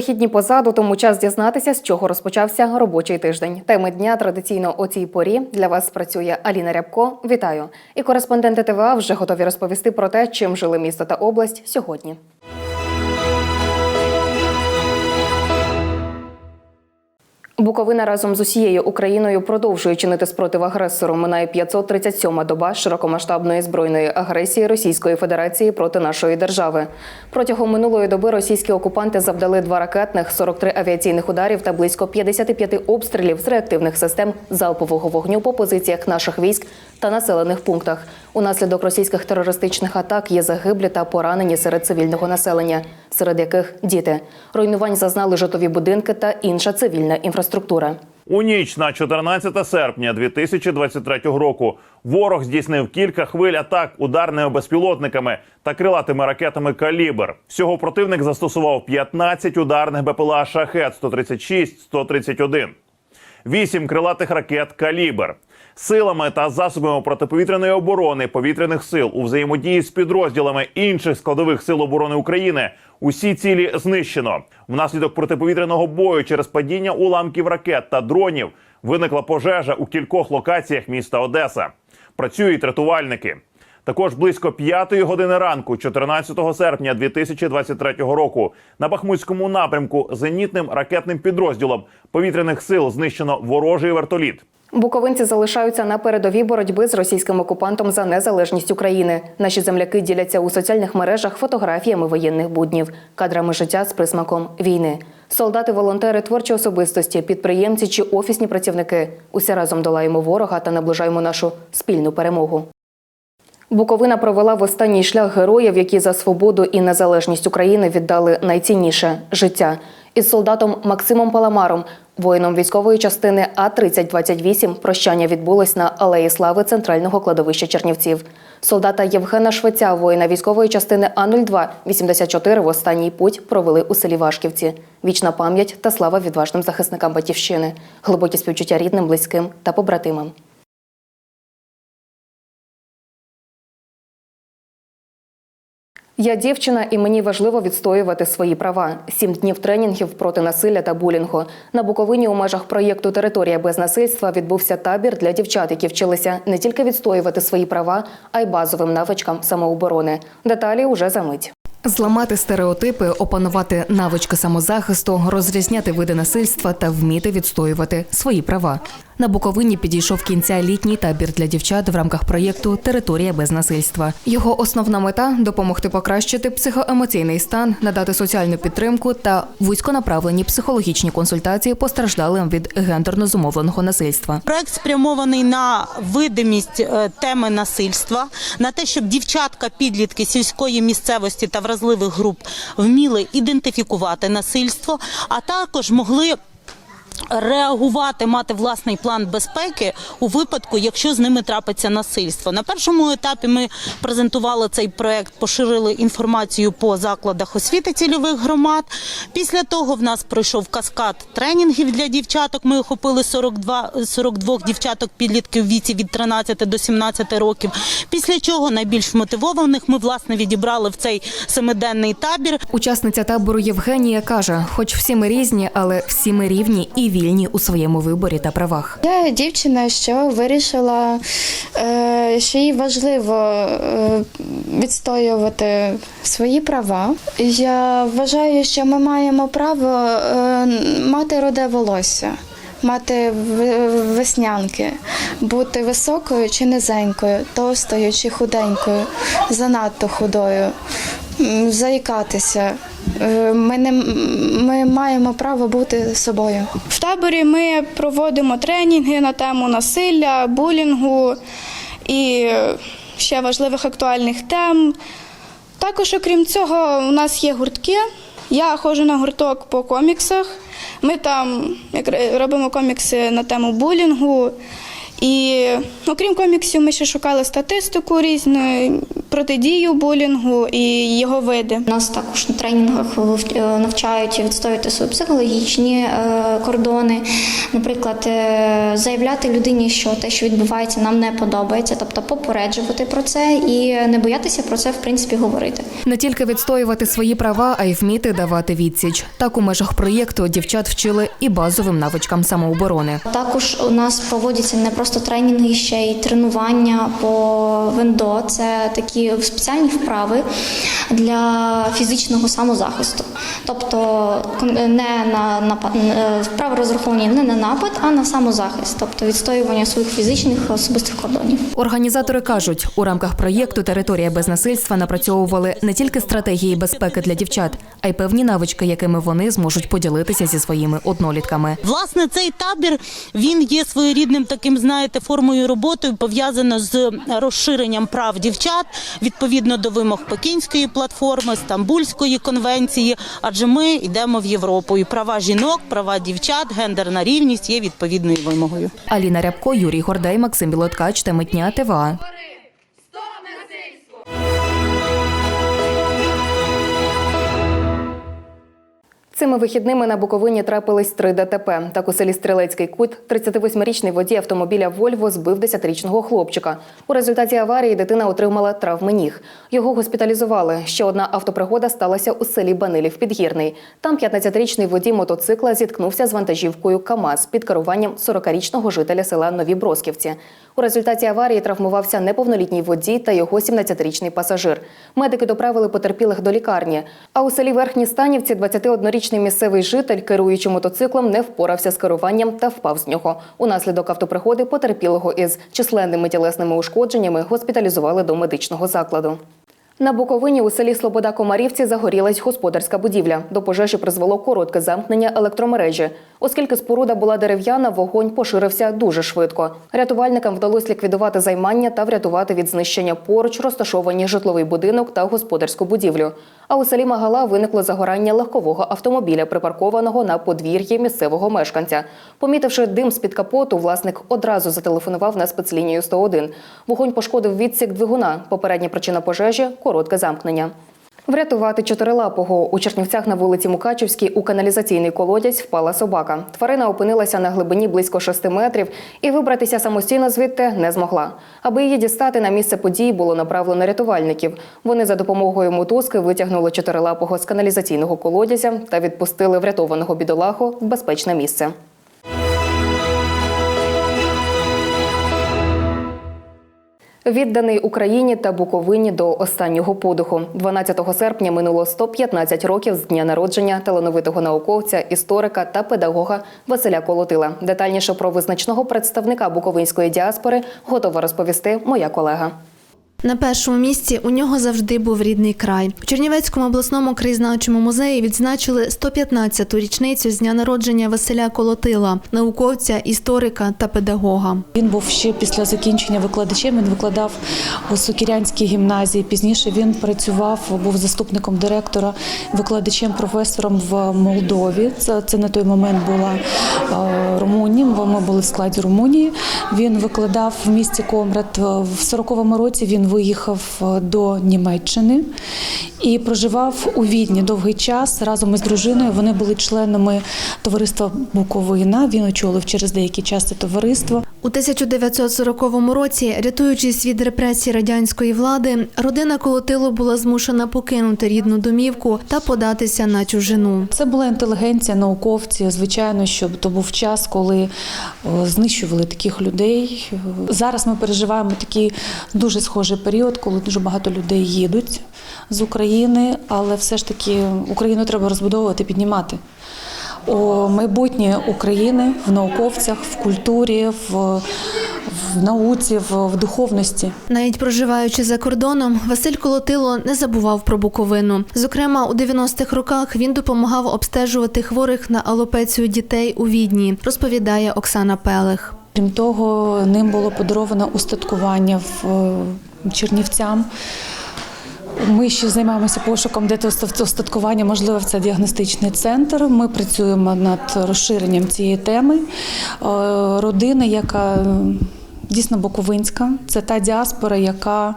Вихідні позаду, тому час дізнатися, з чого розпочався робочий тиждень. Теми дня традиційно о цій порі для вас працює Аліна Рябко. Вітаю! І кореспонденти ТВА вже готові розповісти про те, чим жили місто та область сьогодні. Буковина разом з усією Україною продовжує чинити спротив агресору. Минає 537-ма доба широкомасштабної збройної агресії Російської Федерації проти нашої держави. Протягом минулої доби російські окупанти завдали два ракетних, 43 авіаційних ударів та близько 55 обстрілів з реактивних систем залпового вогню по позиціях наших військ та населених пунктах. Унаслідок російських терористичних атак є загиблі та поранені серед цивільного населення, серед яких діти. Руйнувань зазнали житлові будинки та інша цивільна інфраструктура. У ніч на 14 серпня 2023 року ворог здійснив кілька хвиль атак ударними безпілотниками та крилатими ракетами «Калібр». Всього противник застосував 15 ударних БПЛА «Шахет» 136-131, 8 крилатих ракет «Калібр». Силами та засобами протиповітряної оборони повітряних сил у взаємодії з підрозділами інших складових сил оборони України усі цілі знищено. Внаслідок протиповітряного бою через падіння уламків ракет та дронів виникла пожежа у кількох локаціях міста Одеса. Працюють рятувальники. Також близько п'ятої години ранку, 14 серпня 2023 року, на Бахмутському напрямку зенітним ракетним підрозділом повітряних сил знищено ворожий вертоліт. Буковинці залишаються на передовій боротьби з російським окупантом за незалежність України. Наші земляки діляться у соціальних мережах фотографіями воєнних буднів, кадрами життя з присмаком війни. Солдати, волонтери, творчі особистості, підприємці чи офісні працівники. Усе разом долаємо ворога та наближаємо нашу спільну перемогу. Буковина провела в останній шлях героїв, які за свободу і незалежність України віддали найцінніше життя. Із солдатом Максимом Паламаром, воїном військової частини А 3028 прощання відбулось на Алеї Слави центрального кладовища Чернівців. Солдата Євгена Швеця, воїна військової частини А 02 84 в останній путь провели у селі Вашківці. Вічна пам'ять та слава відважним захисникам батьківщини, глибокі співчуття рідним, близьким та побратимам. Я дівчина, і мені важливо відстоювати свої права. Сім днів тренінгів проти насилля та булінгу. На Буковині у межах проєкту Територія без насильства відбувся табір для дівчат, які вчилися не тільки відстоювати свої права, а й базовим навичкам самооборони. Деталі уже за мить. Зламати стереотипи, опанувати навички самозахисту, розрізняти види насильства та вміти відстоювати свої права. На Буковині підійшов кінця літній табір для дівчат в рамках проєкту Територія без насильства. Його основна мета допомогти покращити психоемоційний стан, надати соціальну підтримку та вузьконаправлені психологічні консультації постраждалим від гендерно зумовленого насильства. Проект спрямований на видимість е, теми насильства, на те, щоб дівчатка, підлітки сільської місцевості та вразливих груп вміли ідентифікувати насильство, а також могли. Реагувати, мати власний план безпеки у випадку, якщо з ними трапиться насильство. На першому етапі ми презентували цей проект, поширили інформацію по закладах освіти цільових громад. Після того в нас пройшов каскад тренінгів для дівчаток. Ми охопили 42, 42 дівчаток підлітків віці від 13 до 17 років. Після чого найбільш мотивованих ми власне відібрали в цей семиденний табір. Учасниця табору Євгенія каже: хоч всі ми різні, але всі ми рівні і вільні у своєму виборі та правах. Я дівчина, що вирішила, е, що їй важливо е, відстоювати свої права. Я вважаю, що ми маємо право е, мати роде волосся. Мати веснянки, бути високою чи низенькою, товстою чи худенькою, занадто худою, заїкатися. Е, Ми, не, ми маємо право бути собою. В таборі ми проводимо тренінги на тему насилля, булінгу і ще важливих актуальних тем. Також, окрім цього, у нас є гуртки. Я ходжу на гурток по коміксах. Ми там робимо комікси на тему булінгу. І окрім коміксів, ми ще шукали статистику різну, протидію булінгу і його види. Нас також на тренінгах е, навчають відстоювати свої психологічні е, кордони. Наприклад, е, заявляти людині, що те, що відбувається, нам не подобається, тобто попереджувати про це і не боятися про це в принципі говорити. Не тільки відстоювати свої права, а й вміти давати відсіч. Так у межах проєкту дівчат вчили і базовим навичкам самооборони. Також у нас проводяться не просто тренінги, ще й тренування по вендо. Це такі спеціальні вправи для фізичного самозахисту. Тобто не на напад е, вправи розраховані не на напад, а на самозахист, тобто відстоювання своїх фізичних особистих кордонів. Організатори кажуть, у рамках проєкту Територія без насильства напрацьовували не тільки стратегії безпеки для дівчат, а й певні навички, якими вони зможуть поділитися зі своїми однолітками. Власне, цей табір він є своєрідним таким, знаєте, формою роботи пов'язано з розширенням прав дівчат відповідно до вимог Пекінської платформи, Стамбульської конвенції. Адже ми йдемо в Європу, і права жінок, права дівчат, гендерна рівність є відповідною вимогою. Аліна Рябко, Юрій Гордей, Максим Білоткач, Темитня, ТВА. Цими вихідними на Буковині трапились три ДТП. Так у селі Стрілецький кут 38-річний водій автомобіля Вольво збив 10-річного хлопчика. У результаті аварії дитина отримала травми ніг. Його госпіталізували. Ще одна автопригода сталася у селі Банилів Підгірний. Там 15-річний водій мотоцикла зіткнувся з вантажівкою КАМАЗ під керуванням 40-річного жителя села Нові Бросківці. У результаті аварії травмувався неповнолітній водій та його 17-річний пасажир. Медики доправили потерпілих до лікарні. А у селі Верхні Станівці 21-річний місцевий житель, керуючи мотоциклом, не впорався з керуванням та впав з нього. Унаслідок автопригоди потерпілого із численними тілесними ушкодженнями госпіталізували до медичного закладу. На Буковині у селі Слобода Комарівці загорілась господарська будівля. До пожежі призвело коротке замкнення електромережі. Оскільки споруда була дерев'яна, вогонь поширився дуже швидко. Рятувальникам вдалося ліквідувати займання та врятувати від знищення поруч розташовані житловий будинок та господарську будівлю. А у селі Магала виникло загорання легкового автомобіля, припаркованого на подвір'ї місцевого мешканця. Помітивши дим з-під капоту, власник одразу зателефонував на спецлінію 101. Вогонь пошкодив відсік двигуна. Попередня причина пожежі коротке замкнення. Врятувати чотирилапого у Чернівцях на вулиці Мукачівській у каналізаційний колодязь впала собака. Тварина опинилася на глибині близько 6 метрів і вибратися самостійно звідти не змогла. Аби її дістати на місце події, було направлено рятувальників. Вони за допомогою мотузки витягнули чотирилапого з каналізаційного колодязя та відпустили врятованого бідолаху в безпечне місце. Відданий Україні та Буковині до останнього подиху. 12 серпня минуло 115 років з дня народження талановитого науковця, історика та педагога Василя Колотила. Детальніше про визначного представника буковинської діаспори готова розповісти моя колега. На першому місці у нього завжди був рідний край. У Чернівецькому обласному краєзнавчому музеї відзначили 115-ту річницю з дня народження Василя Колотила, науковця, історика та педагога. Він був ще після закінчення викладачем. Він викладав у Сокірянській гімназії. Пізніше він працював, був заступником директора, викладачем, професором в Молдові. Це, це на той момент була е, Румунія. Ми були в складі Румунії. Він викладав в місті Комрад. В 40-му році він виїхав е, до Німеччини і проживав у Відні довгий час разом із дружиною. Вони були членами товариства Буковина. Він очолив через деякий час це товариство. У 1940 році, рятуючись від репресій радянської влади, родина Колотило була змушена покинути рідну домівку та податися на чужину. Це була інтелігенція, науковці. Звичайно, що то був час, коли знищували таких людей. Зараз ми переживаємо такий дуже схожий період, коли дуже багато людей їдуть з України, але все ж таки Україну треба розбудовувати, піднімати. О майбутнє України в науковцях, в культурі, в, в науці, в, в духовності. Навіть проживаючи за кордоном, Василь Колотило не забував про Буковину. Зокрема, у 90-х роках він допомагав обстежувати хворих на алопецію дітей у Відні, розповідає Оксана Пелих. Крім того, ним було подаровано устаткування в Чернівцям. Ми ще займаємося пошуком, де то остаткування, можливо, це діагностичний центр. Ми працюємо над розширенням цієї теми. Е, Родина, яка дійсно буковинська. Це та діаспора, яка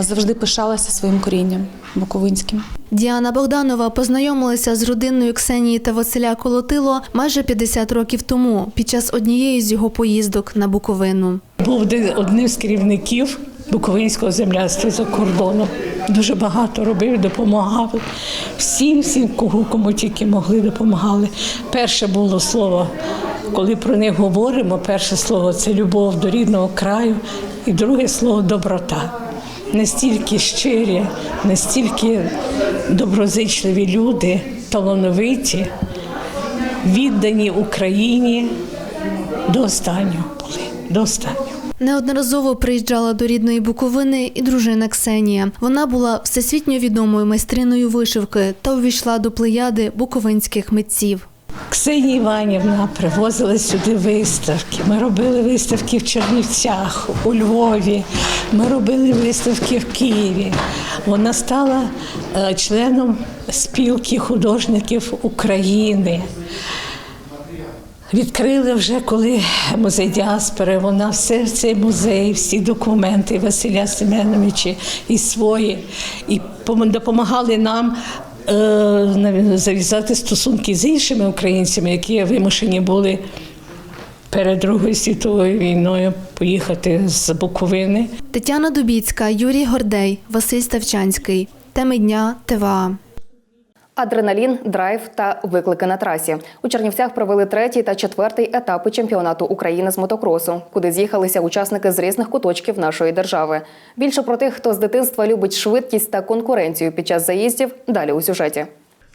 завжди пишалася своїм корінням буковинським. Діана Богданова познайомилася з родиною Ксенії та Василя Колотило майже 50 років тому під час однієї з його поїздок на Буковину. Був один- одним з керівників Буковинського земляцтва за кордоном. Дуже багато робив, допомагав. Всім, всім, кого кому тільки могли, допомагали. Перше було слово, коли про них говоримо, перше слово це любов до рідного краю, і друге слово доброта. Настільки щирі, настільки доброзичливі люди, талановиті, віддані Україні до останнього були. До останнього. Неодноразово приїжджала до рідної Буковини і дружина Ксенія. Вона була всесвітньо відомою майстриною вишивки та увійшла до плеяди буковинських митців. Ксенія Іванівна привозила сюди виставки. Ми робили виставки в Чернівцях, у Львові. Ми робили виставки в Києві. Вона стала е, членом спілки художників України. Відкрили вже коли музей діаспори, вона все цей музей, всі документи Василя Семеновича і свої, і пом- допомагали нам е, зав'язати стосунки з іншими українцями, які вимушені були перед Другою світовою війною поїхати з Буковини. Тетяна Дубіцька, Юрій Гордей, Василь Ставчанський. Теми дня ТВА. Адреналін, драйв та виклики на трасі. У Чернівцях провели третій та четвертий етапи чемпіонату України з мотокросу, куди з'їхалися учасники з різних куточків нашої держави. Більше про тих, хто з дитинства любить швидкість та конкуренцію під час заїздів, далі у сюжеті.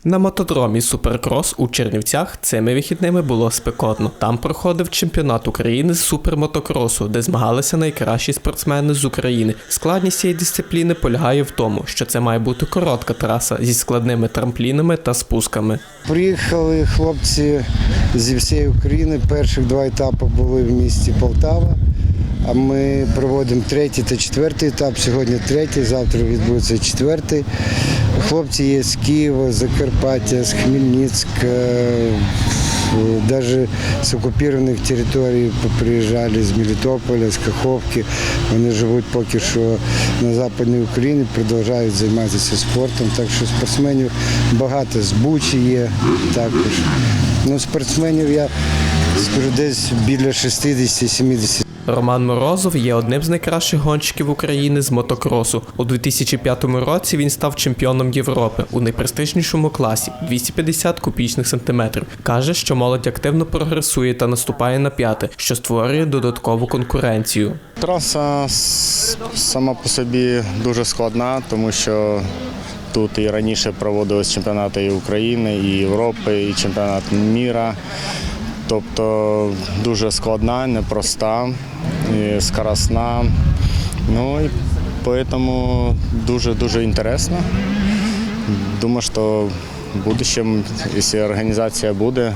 На мотодромі Суперкрос у Чернівцях цими вихідними було спекотно. Там проходив чемпіонат України з супермотокросу, де змагалися найкращі спортсмени з України. Складність цієї дисципліни полягає в тому, що це має бути коротка траса зі складними трамплінами та спусками. Приїхали хлопці зі всієї України. Перших два етапи були в місті Полтава. А ми проводимо третій та четвертий етап. Сьогодні третій, завтра відбудеться четвертий. Хлопці є з Києва, з Закарпаття, з Хмельницька, навіть з окупованих територій приїжджали з Мелітополя, з Каховки. Вони живуть поки що на Западній Україні, продовжують займатися спортом. Так що спортсменів багато з Бучі є також. Ну, спортсменів я скажу десь біля 60-70. Роман Морозов є одним з найкращих гонщиків України з мотокросу. У 2005 році він став чемпіоном Європи у найпрестижнішому класі 250 кубічних сантиметрів. Каже, що молодь активно прогресує та наступає на п'яти, що створює додаткову конкуренцію. Траса сама по собі дуже складна, тому що тут і раніше проводились чемпіонати і України, і Європи, і чемпіонат міра. Тобто дуже складна, непроста, і скоростна. Ну і тому дуже-дуже інтересно. Думаю, що в будущем, якщо організація буде,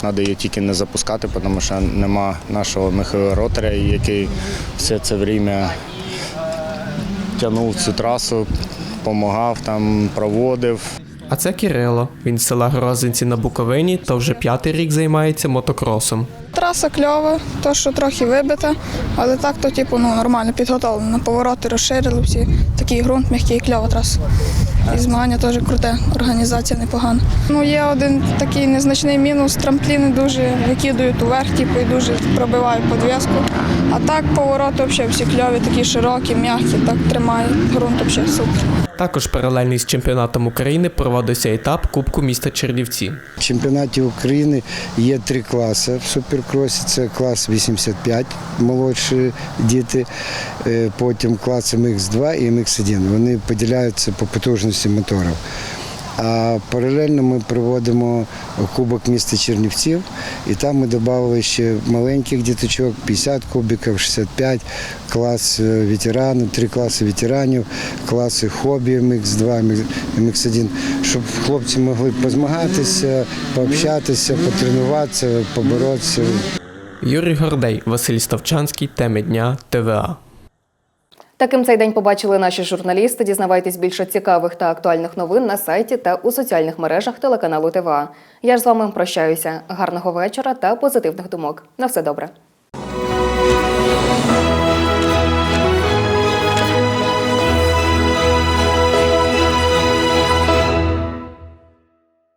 треба її тільки не запускати, тому що нема нашого Михайла Ротаря, який все це время тягнув цю трасу, допомагав там, проводив. А це Кирило. Він з села Грозинці на Буковині та вже п'ятий рік займається мотокросом. Траса кльова, то що трохи вибита, але так то типу ну нормально підготовлено. Повороти розширили всі. Такий ґрунт м'який, кльова траса. І змагання теж круте, організація непогана. Ну є один такий незначний мінус. Трампліни дуже викидують уверх, типу, і дуже пробивають подвіску. А так повороти взагалі всі кльові, такі широкі, м'які, так тримає. Ґрунт взагалі супер. Також паралельно з чемпіонатом України проводився етап Кубку міста Чернівці. В чемпіонаті України є три класи в суперкросі. Це клас 85, молодші діти, е, потім клас МХ2 і МХ1. Вони поділяються по потужності моторів. А паралельно ми проводимо Кубок міста Чернівців, і там ми додали ще маленьких діточок, 50 кубиків, 65, клас е, ветеранів, три класи ветеранів, класи хобі MX2, MX1, щоб хлопці могли позмагатися, пообщатися, потренуватися, поборотися. Юрій Гордей, Василь Ставчанський, теми дня ТВА. Таким цей день побачили наші журналісти. Дізнавайтесь більше цікавих та актуальних новин на сайті та у соціальних мережах телеканалу ТВА. Я ж з вами прощаюся. Гарного вечора та позитивних думок. На все добре.